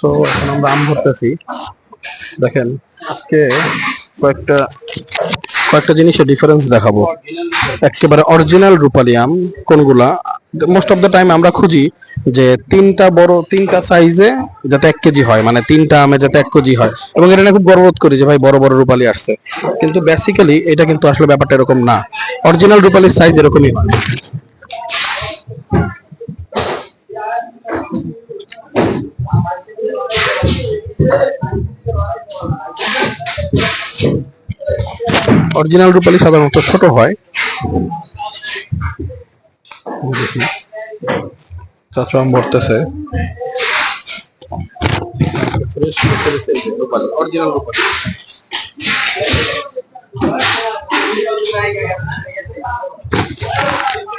তো এখন আমরা আম ভরতেছি দেখেন, আজকে কয়েকটা কয়েকটা জিনিসের ডিফারেন্স দেখাবো। একেবারে অরিজিনাল রূপালি আম, কোনগুলা? মোস্ট অফ দ্য টাইম আমরা খুঁজি যে তিনটা বড়, তিনটা সাইজে যাতে এক কেজি হয় মানে তিনটা আমে যাতে এক কেজি হয়। এবং এটা খুব গর্ববোধ করি যে, ভাই, বড় বড় রূপালি আসছে। কিন্তু বেসিক্যালি এটা কিন্তু আসলে ব্যাপারটা এরকম না। অরিজিনাল রূপালির সাইজ এরকমই হয়। অরিজিনাল রূপালি সাধারণত ছোট হয়। দেখি চাচু আম ভরতেছে।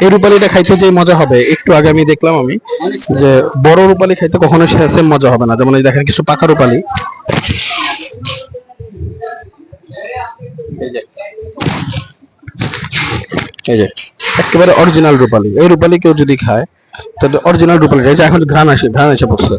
এই রূপালিটা খাইতে যে মজা হবে, একটু আগে আমি দেখলাম আমি যে বড় রূপালি খাইতে কখনো সেম মজা হবে না। যেমন এই দেখেন কিছু পাকা রূপালি। এই যে, একেবারে অরিজিনাল রূপালি। এই রূপালি কেউ যদি খায়, তাহলে অরিজিনাল রূপালি এই যে এখন ঘ্রাণ আসে ঘ্রাণ এসে পড়ছে।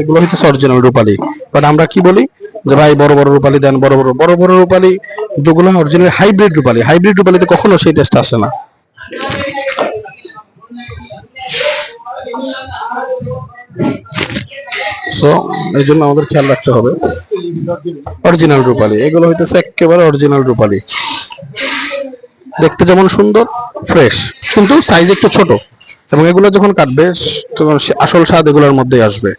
এগুলো হচ্ছে অরিজিনাল রূপালি। বাট আমরা কি বলি? যে ভাই, বড় বড় রূপালি দেন, বড় বড় বড় বড় রূপালি যেগুলো অরিজিনাল হাইব্রিড রূপালি। হাইব্রিড রূপালিতে কখনো সেই টেস্ট আসে না। সো এই জন্য আমাদের খেয়াল রাখতে হবে। অরিজিনাল রূপালি এগুলো হইতেছে একেবারে অরিজিনাল রূপালি দেখতে যেমন সুন্দর ফ্রেশ কিন্তু সাইজ একটু ছোট। এবং এগুলো যখন কাটবে, তখন আসল স্বাদ এগুলোর মধ্যেই আসবে।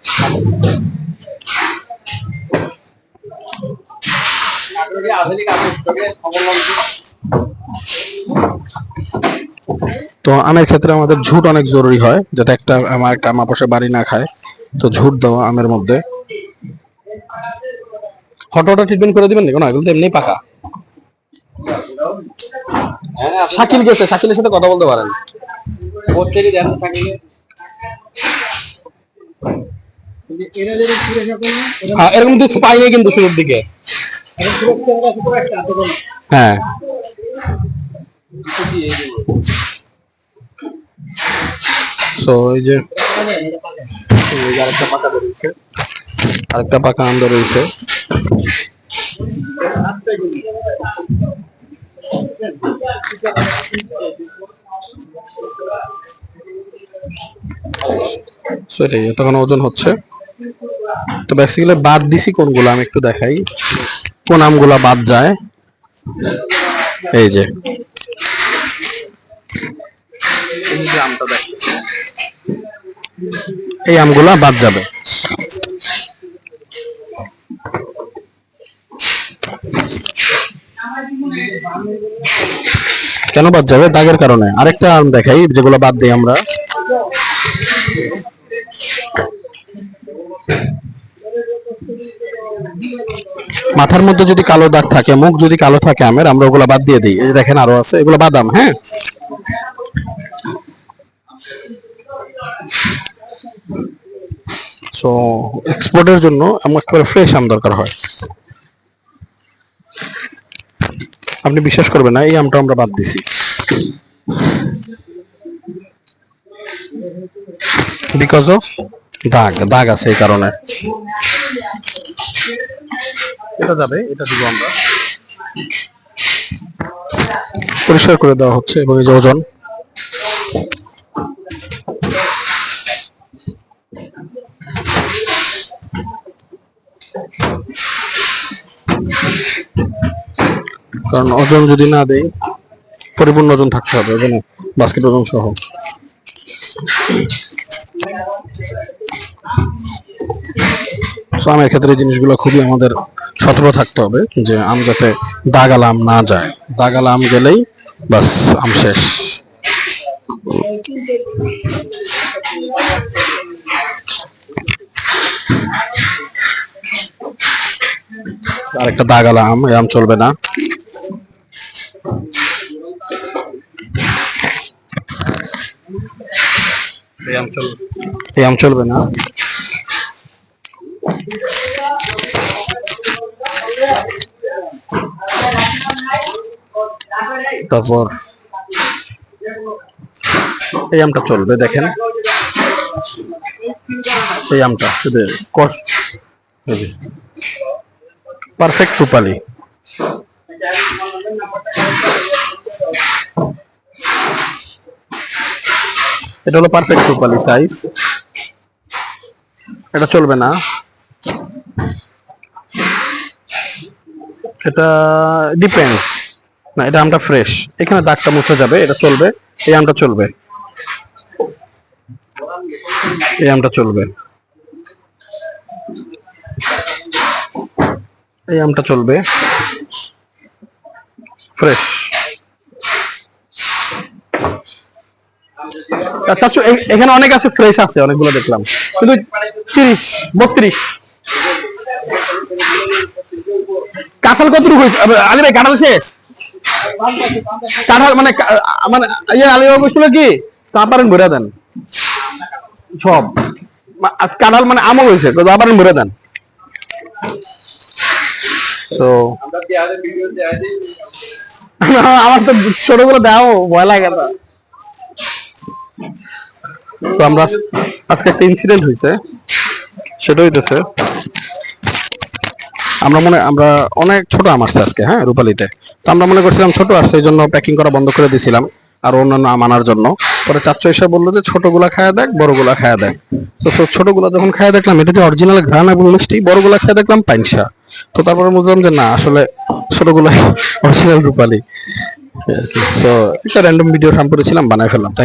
তো আমের ক্ষেত্রে আমাদের ঝুট অনেক জরুরি হয়, যাতে একটা আমার একটা আমা বসে বাড়ি না খায়। তো ঝুট দেওয়া আমের মধ্যে। হট ট্রিটমেন্ট করে দিবেন না এগুলো তো এমনি পাকা। শাকিল গেছে, শাকিলের সাথে কথা বলতে পারেন। এরকম তো পাইনি কিন্তু শুরুর দিকে। হ্যাঁ। সো এই যে আরেকটা পাকা বেরিয়েছে আরেকটা পাকা আম রয়েছে। সেটাই তখন ওজন হচ্ছে। তো বেসিক্যালি বাদ দিছি কোনগুলো, আমি একটু দেখাই। কোন আমগুলা বাদ যায়? এই যে। এই আমগুলা বাদ যাবে। কেন বাদ যাবে? দাগের কারণে। আরেকটা আম দেখাই, যেগুলো বাদ দিই আমরা। মাথার মধ্যে যদি কালো দাগ থাকে, মুখ যদি কালো থাকে আমের, আমরা ওগুলো বাদ দিয়ে দিই। এই দেখেন আরও আছে, এগুলো বাদাম হ্যাঁ? তো এক্সপোর্টের জন্য আমার একেবারে ফ্রেশ আম দরকার হয়। আপনি বিশ্বাস করবেন না, এই আমটা আমরা বাদ দিছি। বিকজ অফ দাগ দাগ আছে এই কারণে। এটা যাবে, এটা দিব আমরা। পরিষ্কার করে দেওয়া হচ্ছে এবং এই যে ওজন। কারণ ওজন যদি না দেয়, পরিপূর্ণ ওজন থাকতে হবে ওজনে বাস্কেট ওজন সহ। আমের ক্ষেত্রে জিনিসগুলো খুবই আমাদের সতর্ক থাকতে হবে যে আম যাতে দাগালা আম না যায়। দাগালা আম গেলেই বাস, আম শেষ। আরেকটা দাগালা আম এই আম চলবে না। এই আম চলবে না? তারপর এই আমটা চলবে দেখেন। এই আমটা কস পারফেক্ট রূপালি। এটা হলো পারফেক্ট রূপালি সাইজ এটা চলবে না। এটা ডিপেন্ড না, এটা আমটা ফ্রেশ এখানে দাগটা মুছে যাবে, এটা চলবে। এই আমটা চলবে। এই আমটা চলবে। এই আমটা চলবে। ফ্রেশ আচ্ছা, এখানে অনেক আছে ফ্রেশ আছে অনেকগুলো দেখলাম। কিন্তু তিরিশ বত্রিশ। কাঁঠাল কতটুকু হয়েছে? আলী ভাই কাঁঠাল শেষ? কাঁঠাল মানে মানে ইয়ে আলী বাবু ছিল কি? চাপারেন ভরে দেন। সব। কাঁঠাল মানে আমও হয়েছে তো চাপারেন ভরে দেন। তো আমার তো ছোটগুলো দাও ভয় লাগে না। তো আমরা আজকে একটা ইনসিডেন্ট হয়েছে। সেটা হইতেছে, আমরা মনে, আমরা অনেক ছোট আম আজকে হ্যাঁ রূপালিতে। তো আমরা মনে করছিলাম ছোট আসছে এই জন্য প্যাকিং করা বন্ধ করে আর অন্যান্য জন্য। পরে এসে বলল যে, ছোটগুলা খায় দেখ, বড়গুলা খায় দেখ। তো তো ছোটগুলা যখন খায় দেখলাম, এটা যে অরিজিনাল ঘ্রাণ এবং মিষ্টি, বড়গুলা খায় দেখলাম পাইনসা। তো তারপরে বুঝলাম যে, না, আসলে ছোটগুলা অরিজিনাল রূপালি। তো একটা র্যান্ডম ভিডিও সাম করেছিলাম বানায় ফেললাম।